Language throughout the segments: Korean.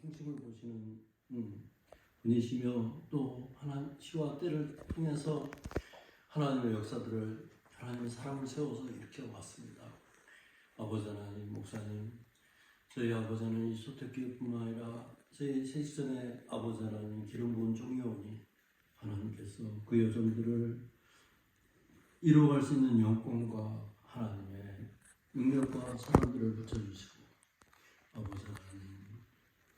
중심을 보시는 음, 분이시며 또 하나님 시와 때를 통해서 하나님의 역사들을 하나님의 사람을 세워서 일으켜 왔습니다. 아버지 하나님, 목사님, 저희 아버지 하나님 소태교회뿐만 아니라 저희 세시전의 아버지 하나님 기름 부은 종교원이 하나님께서 그 여정들을 이루어갈 수 있는 영권과 하나님의 능력과 사람들을 붙여주시고 아버지 하나님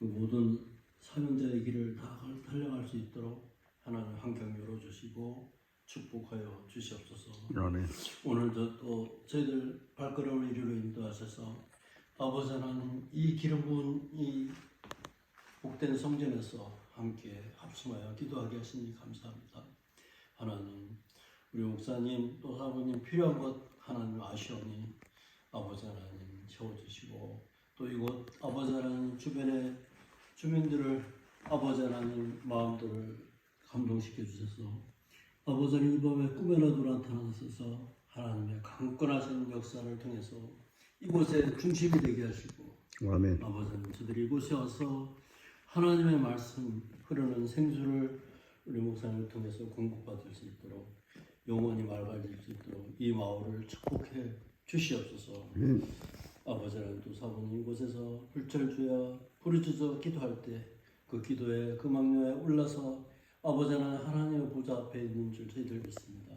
그 모든 사명자의 길을 다 달려갈 수 있도록 하나님 환경 열어주시고 축복하여 주시옵소서. 아멘. 오늘도 또 저희들 발걸음을 이리로 인도하셔서 아버지 하나님 이 기름 부은 이 복된 성전에서 함께 합심하여 기도하게 하시니 감사합니다. 하나님 우리 목사님 또 사모님 필요한 것 하나님 아시오니 아버지 하나님 채워주시고 또 이곳 아버지 하나님 주변의 주민들을 아버지 하나님 마음들을 감동시켜 주셔서 아버지 하나님 이 밤에 꿈에라도 나타나셔서 하나님의 강권하신 역사를 통해서 이곳에 중심이 되게 하시고 아멘. 아버지 하나님 저들이 이곳에 와서 하나님의 말씀 흐르는 생수를 우리 목사님을 통해서 공급받을 수 있도록 영원히 맑아질 수 있도록 이 마을을 축복해 주시옵소서 아멘. 아버지 하나님 또 사모님 이곳에서 불철주야 부르짖어 기도할 때 그 기도에 그 망령에 올라서 아버지 하나님 하나님의 보좌 앞에 있는 줄 저희들 믿습니다.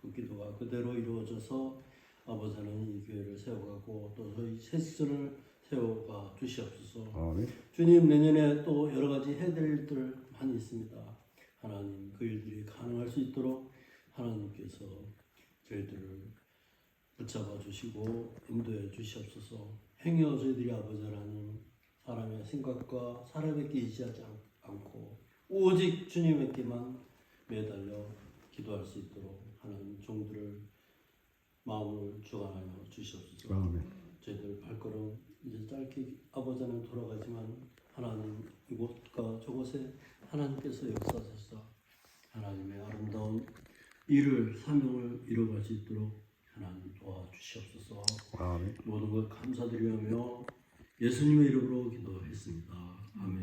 그 기도가 그대로 이루어져서 아버지 하나님 이 교회를 세워가고 또 저희 새시전을 세워가 주시옵소서. 아멘. 주님 내년에 또 여러 가지 될 일들 많이 있습니다. 하나님 그 일들이 가능할 수 있도록 하나님께서 저희들을 붙잡아 주시고 인도해 주시옵소서. 행여 저희들이 아버지 하나님 사람의 생각과 사람에게 의지하지 않- 않고 오직 주님에게만 매달려 기도할 수 있도록 하나님 종들을 마음을 주관하여 주시옵소서. 아멘. 저희들 발걸음 이제 짧게 아버지 하나님 돌아가지만 하나님 이곳과 저곳에 하나님께서 역사하셔서 하나님의 아름다운 일을 사명을 이뤄갈 수 있도록 하나님 도와주시옵소서 아멘. 모든 것 감사드리며 예수님의 이름으로 기도했습니다. 아멘.